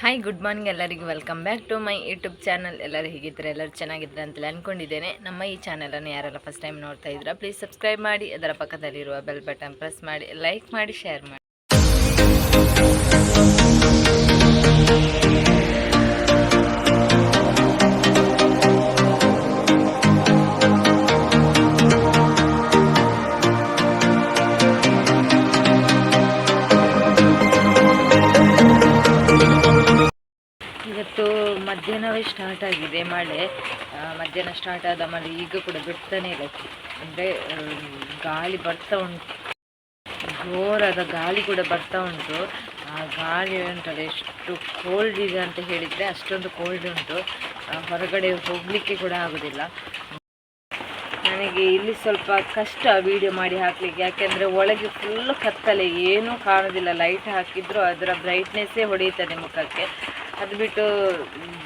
Hi good morning ಎಲ್ಲರಿಗೂ. Welcome back to my YouTube channel ಎಲ್ಲರೂ ಹೇಗಿದ್ದರೆ? ಎಲ್ಲರೂ ಚೆನ್ನಾಗಿದ್ರ ಅಂತಲೇ ಅಂದ್ಕೊಂಡಿದ್ದೇನೆ ನಮ್ಮ ಈ ಚಾನಲನ್ನು ಯಾರೆಲ್ಲ ಫಸ್ಟ್ ಟೈಮ್ ನೋಡ್ತಾ ಇದ್ದೀರಾ ಪ್ಲೀಸ್ ಸಬ್ಸ್ಕ್ರೈಬ್ ಮಾಡಿ, ಅದರ ಪಕ್ಕದಲ್ಲಿರುವ ಬೆಲ್ ಬಟನ್ ಪ್ರೆಸ್ ಮಾಡಿ ಲೈಕ್ ಮಾಡಿ ಶೇರ್ ಮಾಡಿ. ಮಧ್ಯಾಹ್ನವೇ ಸ್ಟಾರ್ಟ್ ಆಗಿದೆ. ಮಳೆ ಮಧ್ಯಾಹ್ನ ಸ್ಟಾರ್ಟ್ ಆದ ಮಳೆ ಈಗ ಕೂಡ ಬಿಡ್ತಾನೆ ಇಲ್ಲ ಅಂದರೆ ಗಾಳಿ ಬರ್ತಾ ಉಂಟು. ಜೋರಾದ ಗಾಳಿ ಕೂಡ ಬರ್ತಾ ಉಂಟು. ಆ, ಗಾಳಿ ಉಂಟಲ್ಲ ಎಷ್ಟು ಕೋಲ್ಡ್ ಇದೆ ಅಂತ ಹೇಳಿದರೆ ಅಷ್ಟೊಂದು ಕೋಲ್ಡ್ ಉಂಟು. ಹೊರಗಡೆ ಹೋಗಲಿಕ್ಕೆ ಕೂಡ ಆಗೋದಿಲ್ಲ. ನನಗೆ ಇಲ್ಲಿ ಸ್ವಲ್ಪ ಕಷ್ಟ ವಿಡಿಯೋ ಮಾಡಿ ಹಾಕಲಿಕ್ಕೆ. ಯಾಕೆಂದರೆ ಒಳಗೆ ಫುಲ್ ಕತ್ತಲೆ. ಏನೂ ಕಾಣೋದಿಲ್ಲ. ಲೈಟ್ ಹಾಕಿದ್ರು ಅದರ ಬ್ರೈಟ್ನೆಸ್ಸೇ ಹೊಡೆಯುತ್ತದೆ ಮುಖಕ್ಕೆ. ಅದು ಬಿಟ್ಟು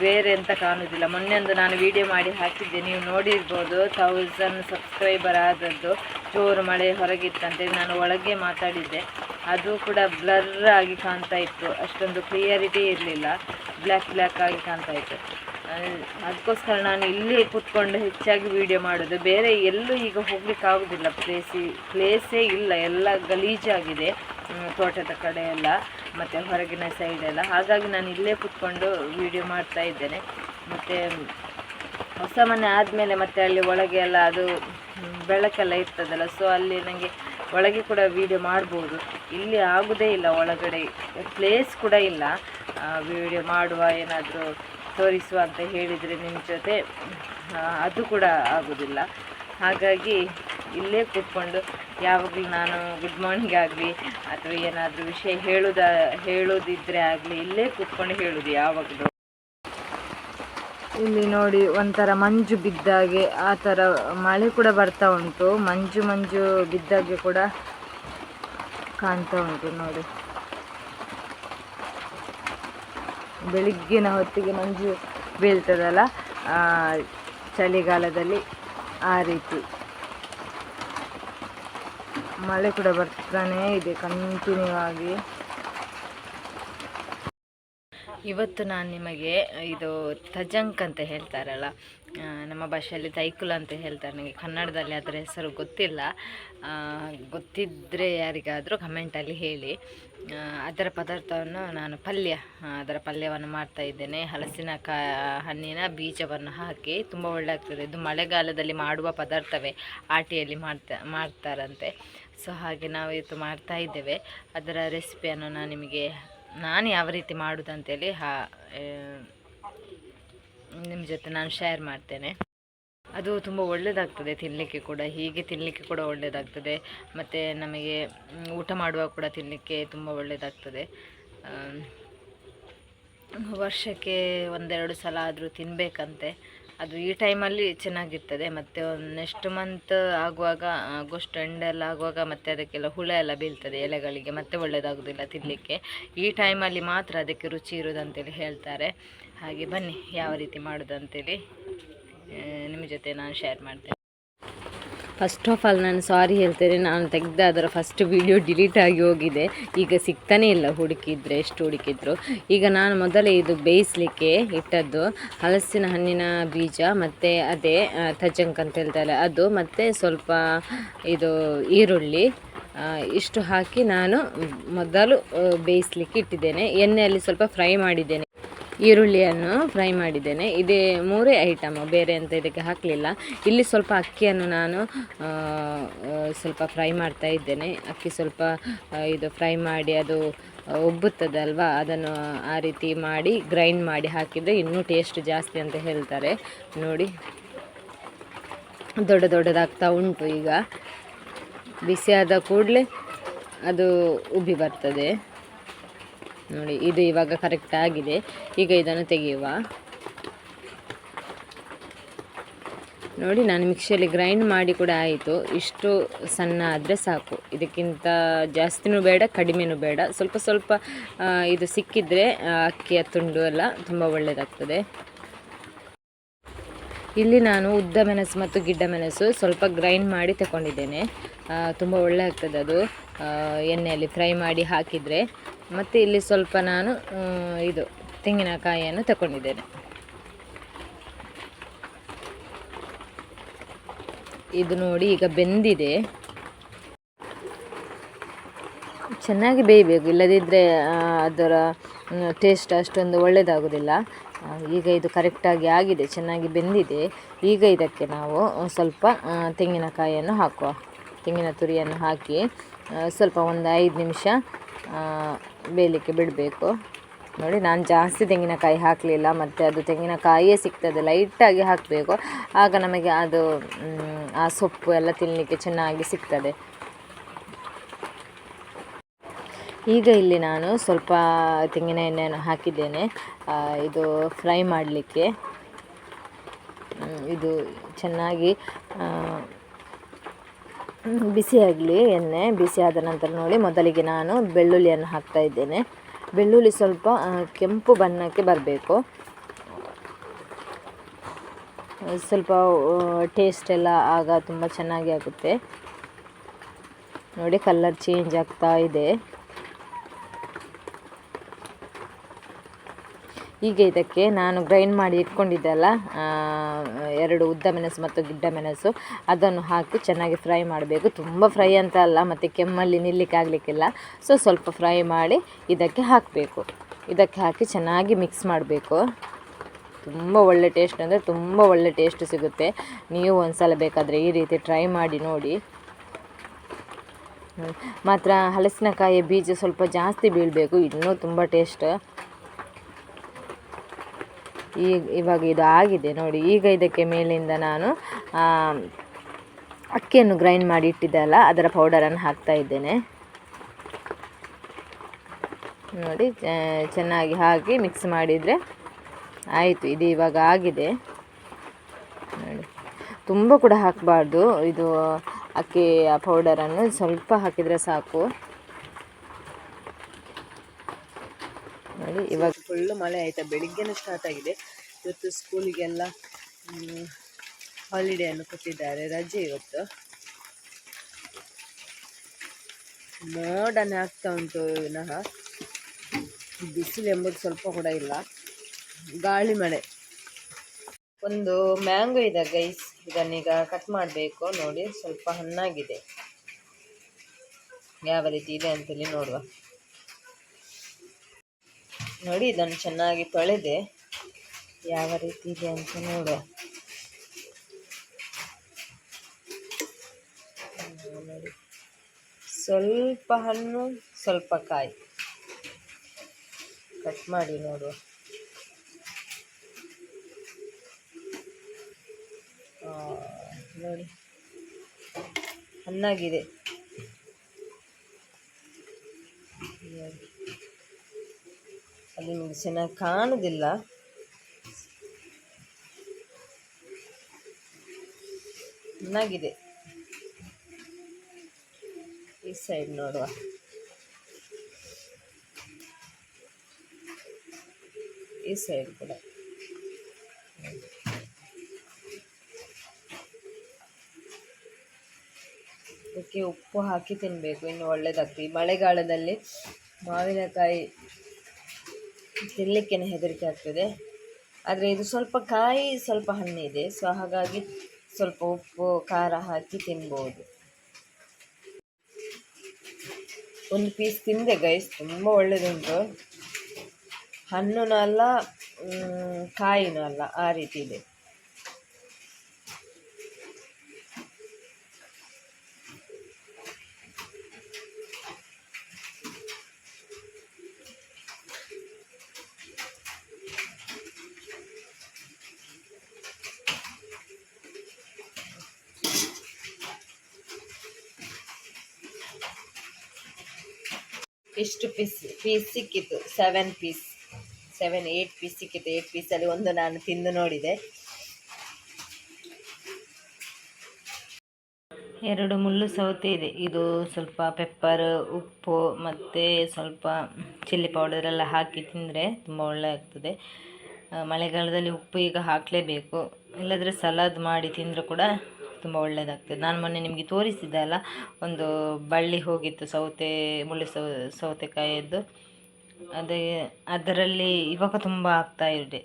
ಬೇರೆ ಅಂತ ಕಾಣೋದಿಲ್ಲ. ಮೊನ್ನೆ ಒಂದು ನಾನು ವಿಡಿಯೋ ಮಾಡಿ ಹಾಕಿದ್ದೆ. ನೀವು ನೋಡಿರ್ಬೋದು ಥೌಸಂಡ್ ಸಬ್ಸ್ಕ್ರೈಬರ್ ಆದದ್ದು ಜೋರು ಮಳೆ ಹೊರಗಿತ್ತಂತೆ. ನಾನು ಒಳಗೆ ಮಾತಾಡಿದ್ದೆ. ಅದು ಕೂಡ ಬ್ಲರ್ ಆಗಿ ಕಾಣ್ತಾ ಇತ್ತು. ಅಷ್ಟೊಂದು ಕ್ಲಿಯರಿಟಿ ಇರಲಿಲ್ಲ. ಬ್ಲ್ಯಾಕ್ ಬ್ಲ್ಯಾಕ್ ಆಗಿ ಕಾಣ್ತಾ ಇತ್ತು. ಅದಕ್ಕೋಸ್ಕರ ನಾನು ಇಲ್ಲೇ ಕೂತ್ಕೊಂಡು ಹೆಚ್ಚಾಗಿ ವಿಡಿಯೋ ಮಾಡೋದು. ಬೇರೆ ಎಲ್ಲೂ ಈಗ ಹೋಗ್ಲಿಕ್ಕೆ ಆಗೋದಿಲ್ಲ ಪ್ಲೇಸಿ ಪ್ಲೇಸೇ ಇಲ್ಲ. ಎಲ್ಲ ಗಲೀಜಾಗಿದೆ. ತೋಟದ ಕಡೆ ಎಲ್ಲ, ಮತ್ತು ಹೊರಗಿನ ಸೈಡ್ ಎಲ್ಲ. ಹಾಗಾಗಿ ನಾನು ಇಲ್ಲೇ ಕುತ್ಕೊಂಡು ವಿಡಿಯೋ ಮಾಡ್ತಾ ಇದ್ದೇನೆ. ಮತ್ತು ಹೊಸ ಮನೆ ಆದಮೇಲೆ ಮತ್ತೆ ಅಲ್ಲಿ ಒಳಗೆ ಎಲ್ಲ ಅದು ಬೆಳಕೆಲ್ಲ ಇರ್ತದಲ್ಲ ಸೊ ಅಲ್ಲಿ ನನಗೆ ಒಳಗೆ ಕೂಡ ವಿಡಿಯೋ ಮಾಡ್ಬೋದು. ಇಲ್ಲಿ ಆಗೋದೇ ಇಲ್ಲ, ಒಳಗಡೆ ಪ್ಲೇಸ್ ಕೂಡ ಇಲ್ಲ. ವಿಡಿಯೋ ಮಾಡುವ, ಏನಾದರೂ ತೋರಿಸುವ ಅಂತ ಹೇಳಿದರೆ ನಿಮ್ಮ ಜೊತೆ ಅದು ಕೂಡ ಆಗೋದಿಲ್ಲ. ಹಾಗಾಗಿ ಇಲ್ಲೇ ಕೂತ್ಕೊಂಡು ಯಾವಾಗಲೂ ನಾನು ಗುಡ್ ಮಾರ್ನಿಂಗ್ ಆಗಲಿ ಅಥವಾ ಏನಾದರೂ ವಿಷಯ ಹೇಳೋದ, ಹೇಳೋದಿದ್ರೆ ಆಗಲಿ ಇಲ್ಲೇ ಕೂತ್ಕೊಂಡು ಹೇಳೋದು ಯಾವಾಗಲೂ. ಇಲ್ಲಿ ನೋಡಿ ಒಂಥರ ಮಂಜು ಬಿದ್ದಾಗೆ ಆ ಥರ ಮಳೆ ಕೂಡ ಬರ್ತಾ ಉಂಟು. ಮಂಜು ಮಂಜು ಬಿದ್ದಾಗೆ ಕೂಡ ಕಾಣ್ತಾ ಉಂಟು ನೋಡಿ. ಬೆಳಿಗ್ಗಿನ ಹೊತ್ತಿಗೆ ಮಂಜು ಬೀಳ್ತದಲ್ಲ ಚಳಿಗಾಲದಲ್ಲಿ ಆ ರೀತಿ. ಮಳೆ ಕೂಡ ಬರ್ತಾನೆ ಇದೆ ಕಂಟಿನ್ಯೂ ಆಗಿ ಇವತ್ತು ನಾನು ನಿಮಗೆ ಇದು ತಜಂಕ್ ಅಂತ ಹೇಳ್ತಾರಲ್ಲ ನಮ್ಮ ಭಾಷೆಯಲ್ಲಿ ತೈಕುಲ ಅಂತ ಹೇಳ್ತಾರೆ. ನನಗೆ ಕನ್ನಡದಲ್ಲಿ ಅದರ ಹೆಸರು ಗೊತ್ತಿಲ್ಲ. ಗೊತ್ತಿದ್ದರೆ ಯಾರಿಗಾದರೂ ಕಮೆಂಟಲ್ಲಿ ಹೇಳಿ. ಅದರ ಪದಾರ್ಥವನ್ನು ನಾನು ಪಲ್ಯ ಅದರ ಪಲ್ಯವನ್ನು ಮಾಡ್ತಾ ಇದ್ದೇನೆ. ಹಲಸಿನ ಕಾ, ಹಣ್ಣಿನ ಬೀಜವನ್ನು ಹಾಕಿ ತುಂಬ ಒಳ್ಳೆ ಆಗ್ತದೆ ಇದು ಮಳೆಗಾಲದಲ್ಲಿ ಮಾಡುವ ಪದಾರ್ಥವೇ, ಆಟಿಯಲ್ಲಿ ಮಾಡ್ತಾ, ಮಾಡ್ತಾರಂತೆ. ಸೊ ಹಾಗೆ ನಾವು ಇವತ್ತು ಮಾಡ್ತಾ ಇದ್ದೇವೆ. ಅದರ ರೆಸಿಪಿಯನ್ನು ನಾನು ನಿಮಗೆ, ನಾನು ಯಾವ ರೀತಿ ಮಾಡೋದಂತೇಳಿ ಹಾ ನಿಮ್ಮ ಜೊತೆ ನಾನು ಶೇರ್ ಮಾಡ್ತೇನೆ. ಅದು ತುಂಬ ಒಳ್ಳೆಯದಾಗ್ತದೆ ತಿನ್ನಲಿಕ್ಕೆ ಕೂಡ, ಹೀಗೆ ತಿನ್ನಲಿಕ್ಕೆ ಕೂಡ ಒಳ್ಳೆಯದಾಗ್ತದೆ ಮತ್ತು ನಮಗೆ ಊಟ ಮಾಡುವಾಗ ಕೂಡ ತಿನ್ನಲಿಕ್ಕೆ ತುಂಬ ಒಳ್ಳೆಯದಾಗ್ತದೆ ವರ್ಷಕ್ಕೆ ಒಂದೆರಡು ಸಲ ಆದರೂ ತಿನ್ನಬೇಕಂತೆ ಅದು ಈ ಟೈಮಲ್ಲಿ ಚೆನ್ನಾಗಿರ್ತದೆ. ಮತ್ತು ನೆಕ್ಸ್ಟ್ ಮಂತ್ ಆಗುವಾಗ ಆಗೋಸ್ಟ್ ಎಲ್ಲ ಆಗುವಾಗ ಮತ್ತೆ ಅದಕ್ಕೆಲ್ಲ ಹುಳ ಎಲ್ಲ ಬೀಳ್ತದೆ ಎಲೆಗಳಿಗೆ. ಮತ್ತೆ ಒಳ್ಳೆಯದಾಗೋದಿಲ್ಲ ತಿನ್ನಲಿಕ್ಕೆ ಈ ಟೈಮಲ್ಲಿ ಮಾತ್ರ ಅದಕ್ಕೆ ರುಚಿ ಇರೋದಂತೇಳಿ ಹೇಳ್ತಾರೆ. ಹಾಗೆ ಬನ್ನಿ, ಯಾವ ರೀತಿ ಮಾಡೋದಂತೇಳಿ ನಿಮ್ಮ ಜೊತೆ ನಾನು ಶೇರ್ ಮಾಡ್ತೇನೆ. ಫಸ್ಟ್ ಆಫ್ ಆಲ್ ನಾನು ಸಾರಿ ಹೇಳ್ತೇನೆ. ನಾನು ತೆಗೆದ ಅದರ ಫಸ್ಟ್ ವಿಡಿಯೋ ಡಿಲೀಟ್ ಆಗಿ ಹೋಗಿದೆ. ಈಗ ಸಿಗ್ತಾನೆ ಇಲ್ಲ ಹುಡುಕಿದ್ರೆ, ಎಷ್ಟು ಹುಡುಕಿದ್ರು. ಈಗ ನಾನು ಮೊದಲೇ ಇದು ಬೇಯಿಸಲಿಕ್ಕೆ ಇಟ್ಟದ್ದು ಹಲಸಿನ ಹಣ್ಣಿನ ಬೀಜ, ಮತ್ತು ಅದೇ ತಜಂಕ್ ಅಂತ ಹೇಳ್ತಾರೆ. ಅದು ಮತ್ತು ಸ್ವಲ್ಪ ಇದು ಈರುಳ್ಳಿ ಇಷ್ಟು ಹಾಕಿ ನಾನು ಮೊದಲು ಬೇಯಿಸಲಿಕ್ಕೆ ಇಟ್ಟಿದ್ದೇನೆ. ಎಣ್ಣೆಯಲ್ಲಿ ಸ್ವಲ್ಪ ಫ್ರೈ ಮಾಡಿದ್ದೇನೆ. ಈರುಳ್ಳಿಯನ್ನು ಫ್ರೈ ಮಾಡಿದ್ದೇನೆ. ಇದೇ ಮೂರೇ ಐಟಮು ಬೇರೆ ಅಂತ ಇದಕ್ಕೆ ಹಾಕಲಿಲ್ಲ. ಇಲ್ಲಿ ಸ್ವಲ್ಪ ಅಕ್ಕಿಯನ್ನು ನಾನು ಸ್ವಲ್ಪ ಫ್ರೈ ಮಾಡ್ತಾ ಇದ್ದೇನೆ. ಅಕ್ಕಿ ಸ್ವಲ್ಪ ಇದು ಫ್ರೈ ಮಾಡಿ ಅದು ಒಬ್ಬುತ್ತದಲ್ವಾ? ಅದನ್ನು ಆ ರೀತಿ ಮಾಡಿ ಗ್ರೈಂಡ್ ಮಾಡಿ ಹಾಕಿದರೆ ಇನ್ನೂ ಟೇಸ್ಟ್ ಜಾಸ್ತಿ ಅಂತ ಹೇಳ್ತಾರೆ. ನೋಡಿ. ದೊಡ್ಡ ದೊಡ್ಡದಾಗ್ತಾ ಉಂಟು ಈಗ. ಬಿಸಿಯಾದ ಕೂಡಲೇ ಅದು ಉಬ್ಬಿ ಬರ್ತದೆ. ನೋಡಿ, ಇದು ಇವಾಗ ಕರೆಕ್ಟ್ ಆಗಿದೆ. ಈಗ ಇದನ್ನು ತೆಗೆಯುವ. ನೋಡಿ, ನಾನು ಮಿಕ್ಸಿಯಲ್ಲಿ ಗ್ರೈಂಡ್ ಮಾಡಿ ಕೂಡ ಆಯಿತು. ಇಷ್ಟು ಸಣ್ಣ ಆದರೆ ಸಾಕು. ಇದಕ್ಕಿಂತ ಜಾಸ್ತಿನೂ ಬೇಡ, ಕಡಿಮೆನೂ ಬೇಡ. ಸ್ವಲ್ಪ ಸ್ವಲ್ಪ ಇದು ಸಿಕ್ಕಿದರೆ ಅಕ್ಕಿಯ ತುಂಡು ಎಲ್ಲ ತುಂಬ ಒಳ್ಳೆಯದಾಗ್ತದೆ ಇಲ್ಲಿ ನಾನು ಉದ್ದ ಮೆಣಸು ಮತ್ತು ಗಿಡ್ಡ ಮೆಣಸು ಸ್ವಲ್ಪ ಗ್ರೈಂಡ್ ಮಾಡಿ ತಗೊಂಡಿದ್ದೇನೆ. ತುಂಬ ಒಳ್ಳೆ ಆಗ್ತದೆ ಅದು. ಎಣ್ಣೆಯಲ್ಲಿ ಫ್ರೈ ಮಾಡಿ ಹಾಕಿದರೆ. ಮತ್ತು ಇಲ್ಲಿ ಸ್ವಲ್ಪ ನಾನು ಇದು ತೆಂಗಿನಕಾಯಿಯನ್ನು ತಗೊಂಡಿದ್ದೇನೆ. ಇದು ನೋಡಿ ಈಗ ಬೆಂದಿದೆ. ಚೆನ್ನಾಗಿ ಬೇಯಬೇಕು ಇಲ್ಲದಿದ್ದರೆ ಅದರ ಟೇಸ್ಟ್ ಅಷ್ಟೊಂದು ಒಳ್ಳೆಯದಾಗೋದಿಲ್ಲ ಈಗ ಇದು ಕರೆಕ್ಟಾಗಿ ಆಗಿದೆ, ಚೆನ್ನಾಗಿ ಬೆಂದಿದೆ. ಈಗ ಇದಕ್ಕೆ ನಾವು ಸ್ವಲ್ಪ ತೆಂಗಿನಕಾಯಿಯನ್ನು ಹಾಕುವ, ತೆಂಗಿನ ತುರಿಯನ್ನು ಹಾಕಿ ಸ್ವಲ್ಪ ಒಂದು ಐದು ನಿಮಿಷ ಬೇಯಲಿಕ್ಕೆ ಬಿಡಬೇಕು. ನೋಡಿ, ನಾನು ಜಾಸ್ತಿ ತೆಂಗಿನಕಾಯಿ ಹಾಕಲಿಲ್ಲ, ಮತ್ತು ಅದು ತೆಂಗಿನಕಾಯಿಯೇ ಸಿಗ್ತದೆ ಲೈಟಾಗಿ ಹಾಕಬೇಕು. ಆಗ ನಮಗೆ ಅದು ಆ ಸೊಪ್ಪು ಎಲ್ಲ ತಿನ್ನಲಿಕ್ಕೆ ಚೆನ್ನಾಗಿ ಸಿಗ್ತದೆ. ಈಗ ಇಲ್ಲಿ ನಾನು ಸ್ವಲ್ಪ ತೆಂಗಿನ ಎಣ್ಣೆಯನ್ನು ಹಾಕಿದ್ದೇನೆ. ಇದು ಫ್ರೈ ಮಾಡಲಿಕ್ಕೆ. ಇದು ಚೆನ್ನಾಗಿ ಬಿಸಿಯಾಗಲಿ ಎಣ್ಣೆ ಬಿಸಿ ಆದ ನಂತರ ನೋಡಿ, ಮೊದಲಿಗೆ ನಾನು ಬೆಳ್ಳುಳ್ಳಿಯನ್ನು ಹಾಕ್ತಾ ಇದ್ದೇನೆ. ಬೆಳ್ಳುಳ್ಳಿ ಸ್ವಲ್ಪ ಕೆಂಪು ಬಣ್ಣಕ್ಕೆ ಬರಬೇಕು. ಸ್ವಲ್ಪ ಟೇಸ್ಟ್ ಎಲ್ಲ ಆಗ ತುಂಬ ಚೆನ್ನಾಗಿ ಆಗುತ್ತೆ. ನೋಡಿ ಕಲ್ಲರ್ ಚೇಂಜ್ ಆಗ್ತಾ ಇದೆ. ಈಗ ಇದಕ್ಕೆ ನಾನು ಗ್ರೈಂಡ್ ಮಾಡಿ ಇಟ್ಕೊಂಡಿದ್ದೆಲ್ಲ ಎರಡು ಉದ್ದ ಮೆಣಸು ಮತ್ತು ಗಿಡ್ಡ ಮೆಣಸು. ಅದನ್ನು ಹಾಕಿ ಚೆನ್ನಾಗಿ ಫ್ರೈ ಮಾಡಬೇಕು. ತುಂಬ ಫ್ರೈ ಅಂತ ಅಲ್ಲ, ಮತ್ತು ಕೆಮ್ಮಲ್ಲಿ ನಿಲ್ಲಿಕ್ಕೆ ಆಗಲಿಕ್ಕಿಲ್ಲ. ಸೊ ಸ್ವಲ್ಪ ಫ್ರೈ ಮಾಡಿ ಇದಕ್ಕೆ ಹಾಕಬೇಕು. ಇದಕ್ಕೆ ಹಾಕಿ ಚೆನ್ನಾಗಿ ಮಿಕ್ಸ್ ಮಾಡಬೇಕು. ತುಂಬ ಒಳ್ಳೆ ಟೇಸ್ಟ್ ಅಂದರೆ ತುಂಬ ಒಳ್ಳೆ ಟೇಸ್ಟ್ ಸಿಗುತ್ತೆ. ನೀವು ಒಂದ್ಸಲ ಬೇಕಾದರೆ ಈ ರೀತಿ ಟ್ರೈ ಮಾಡಿ ನೋಡಿ. ಮಾತ್ರ ಹಲಸಿನಕಾಯಿ ಬೀಜ ಸ್ವಲ್ಪ ಜಾಸ್ತಿ ಬೀಳಬೇಕು. ಇನ್ನೂ ತುಂಬ ಟೇಸ್ಟ್ ಈಗ ಇವಾಗ ಇದು ಆಗಿದೆ ನೋಡಿ, ಈಗ ಇದಕ್ಕೆ ಮೇಲಿಂದ ನಾನು ಅಕ್ಕಿಯನ್ನು ಗ್ರೈಂಡ್ ಮಾಡಿ ಇಟ್ಟಿದ್ದೆ ಅಲ್ಲ ಅದರ ಪೌಡರನ್ನು ಹಾಕ್ತಾ ಇದ್ದೇನೆ. ನೋಡಿ ಚೆನ್ನಾಗಿ ಹಾಕಿ ಮಿಕ್ಸ್ ಮಾಡಿದರೆ ಆಯಿತು, ಇದು ಇವಾಗ ಆಗಿದೆ. ನೋಡಿ, ತುಂಬ ಕೂಡ ಹಾಕಬಾರ್ದು, ಇದು ಅಕ್ಕಿ ಪೌಡರನ್ನು ಸ್ವಲ್ಪ ಹಾಕಿದರೆ ಸಾಕು. ನೋಡಿ ಇವಾಗ ಫುಲ್ಲು ಮಳೆ ಆಯಿತಾ? ಬೆಳಿಗ್ಗೆನೇ ಸ್ಟಾರ್ಟ್ ಆಗಿದೆ. ಇವತ್ತು ಸ್ಕೂಲಿಗೆಲ್ಲ ಹಾಲಿಡೇಯನ್ನು ಕೊಟ್ಟಿದ್ದಾರೆ ರಜೆ ಇವತ್ತು. ಮೋಡನೇ ಆಗ್ತಾ ಉಂಟು ವಿನಃ. ಬಿಸಿಲು ಎಂಬುದು ಸ್ವಲ್ಪ ಕೂಡ ಇಲ್ಲ. ಗಾಳಿ ಮಳೆ. ಒಂದು ಮ್ಯಾಂಗೋ ಇದೆ ಗೈಸ್ ಇದನ್ನೀಗ ಕಟ್ ಮಾಡಬೇಕು. ನೋಡಿ ಸ್ವಲ್ಪ ಹಣ್ಣಾಗಿದೆ. ಯಾವ ರೀತಿ ಇದೆ ಅಂತೇಳಿ ನೋಡುವ. ನೋಡಿ, ಇದನ್ನು ಚೆನ್ನಾಗಿ ತೊಳೆದೆ. ಯಾವ ರೀತಿ ಇದೆ ಅಂತ ನೋಡುವ ನೋಡಿ. ಸ್ವಲ್ಪ ಹಣ್ಣು, ಸ್ವಲ್ಪ ಕಾಯಿ. ಕಟ್ ಮಾಡಿ ನೋಡು. ನೋಡಿ. ಹಣ್ಣಾಗಿದೆ ನೋಡಿ. ಅಲ್ಲಿ ನಿಮಗೆ ಚೆನ್ನಾಗಿ ಕಾಣೋದಿಲ್ಲ. ಚೆನ್ನಾಗಿದೆ ಈ ಸೈಡ್ ನೋಡುವ. ಈ ಸೈಡ್ ಕೂಡ. ಅದಕ್ಕೆ ಉಪ್ಪು ಹಾಕಿ ತಿನ್ನಬೇಕು ಇನ್ನು ಒಳ್ಳೆಯದಾಗ್ತದೆ ಈ ಮಳೆಗಾಲದಲ್ಲಿ ಮಾವಿನಕಾಯಿ ತಿನ್ನಲಿಕ್ಕೇನೆ ಹೆದರಿಕೆ ಆಗ್ತದೆ. ಆದರೆ ಇದು ಸ್ವಲ್ಪ ಕಾಯಿ, ಸ್ವಲ್ಪ ಹಣ್ಣಿದೆ ಸೊ, ಹಾಗಾಗಿ ಸ್ವಲ್ಪ ಉಪ್ಪು, ಖಾರ ಹಾಕಿ ತಿನ್ಬೋದು. ಒಂದು ಪೀಸ್ ತಿಂದೆ ಗೈಸ್ ತುಂಬ ಒಳ್ಳೆಯದುಂಟು ಹಣ್ಣುನೂ ಅಲ್ಲ ಕಾಯಿನೂ ಅಲ್ಲ ಆ ರೀತಿ ಇದೆ. ಇಷ್ಟು ಪೀಸ್ ಪೀಸ್ ಸಿಕ್ಕಿತ್ತು? Seven piece seven eight piece ಸಿಕ್ಕಿತ್ತು. ಏಯ್ಟ್ ಪೀಸಲ್ಲಿ ಒಂದು ನಾನು ತಿಂದು ನೋಡಿದೆ. ಎರಡು ಮುಳ್ಳು ಸೌತೆ ಇದೆ. ಇದು ಸ್ವಲ್ಪ ಪೆಪ್ಪರ್ ಉಪ್ಪು ಮತ್ತು ಸ್ವಲ್ಪ ಚಿಲ್ಲಿ ಪೌಡರ್ ಎಲ್ಲ ಹಾಕಿ ತಿಂದರೆ ತುಂಬ ಒಳ್ಳೆ ಆಗ್ತದೆ ಮಳೆಗಾಲದಲ್ಲಿ ಉಪ್ಪು ಈಗ ಹಾಕಲೇಬೇಕು. ಇಲ್ಲದ್ರೆ ಸಲಾದ್ ಮಾಡಿ ತಿಂದರೂ ಕೂಡ ತುಂಬ ಒಳ್ಳೆಯದಾಗ್ತದೆ ನಾನು ಮೊನ್ನೆ ನಿಮಗೆ ತೋರಿಸಿದ್ದೆ ಅಲ್ಲ, ಒಂದು ಬಳ್ಳಿ ಹೋಗಿತ್ತು, ಸೌತೆ, ಮುಳ್ಳು ಸೌ, ಸೌತೆಕಾಯಿಯದ್ದು. ಅದೇ, ಅದರಲ್ಲಿ ಇವಾಗ ತುಂಬ ಆಗ್ತಾ ಇದೆ.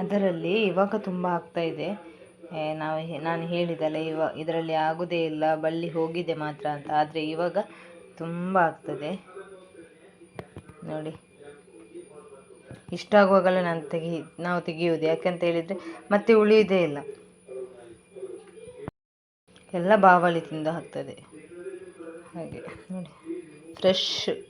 ಅದರಲ್ಲಿ ಇವಾಗ ತುಂಬ ಆಗ್ತಾ ಇದೆ. ನಾವು ನಾನು ಹೇಳಿದಲ್ಲ ಇವ, ಇದರಲ್ಲಿ ಆಗೋದೇ ಇಲ್ಲ, ಬಳ್ಳಿ ಹೋಗಿದೆ ಮಾತ್ರ ಅಂತ. ಆದರೆ ಇವಾಗ ತುಂಬ ಆಗ್ತದೆ. ನೋಡಿ. ಇಷ್ಟಾಗುವಾಗಲೇ ನಾನು ತೆಗಿ, ನಾವು ತೆಗೆಯುವುದು. ಯಾಕಂತ ಹೇಳಿದರೆ ಮತ್ತೆ ಉಳಿಯುವುದೇ ಇಲ್ಲ. ಎಲ್ಲ ಬಾವಲಿ ತಿಂದು ಹಾಕ್ತದೆ. ಹಾಗೆ, ನೋಡಿ. ಫ್ರೆಶ್